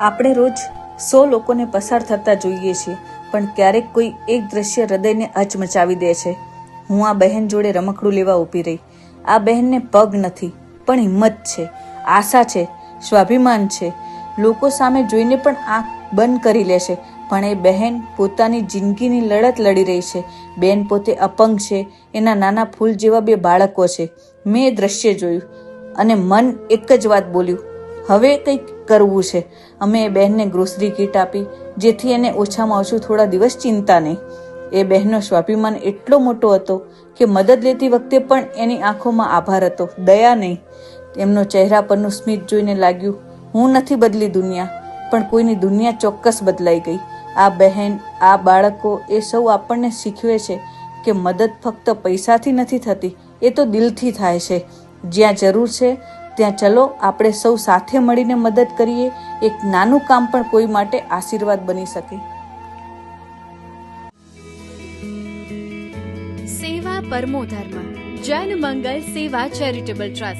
આપણે રોજ સો લોકોને પસાર થતા જોઈએ છીએ, પણ ક્યારેક કોઈ એક દ્રશ્ય હૃદયને હચમચાવી દે છે. હું આ બહેન જોડે રમકડું લેવા ઊભી રહી. આ બહેનને પગ નથી, પણ હિંમત છે, આશા છે, સ્વાભિમાન છે. લોકો સામે જોઈને પણ આંખ બંધ કરી લેશે પણ એ બહેન પોતાની જિંદગીની લડત લડી રહી છે. બેન પોતે અપંગ છે, એના નાના ફૂલ જેવા બે બાળકો છે. મેં દ્રશ્ય જોયું અને મન એક જ વાત બોલ્યું, હવે કંઈક કરવું છે. અમે એ બહેનને ગ્રોસરી કીટ આપી, જેથી એને ઓછામાં ઓછું થોડા દિવસ ચિંતા નહીં. એ બહેનનો સ્વાભિમાન એટલો મોટો હતો કે મદદ લેતી વખતે પણ એની આંખોમાં આભાર હતો. દયા નહીં. એમનો ચહેરા પરનું સ્મિત જોઈને લાગ્યું, હું નથી બદલી દુનિયા, પણ કોઈની દુનિયા ચોક્કસ બદલાઈ ગઈ. આ બહેન, આ બાળકો એ સૌ આપણને શીખવે છે કે મદદ ફક્ત પૈસાથી નથી થતી, એ તો દિલથી થાય છે. જ્યાં જરૂર છે ત્યાં ચલો આપણે સૌ સાથે મળીને મદદ કરીએ, એક નાનું કામ પણ કોઈ માટે આશીર્વાદ બની શકે. સેવા પરમો ધર્મ. જન મંગલ સેવા ચેરિટેબલ ટ્રસ્ટ.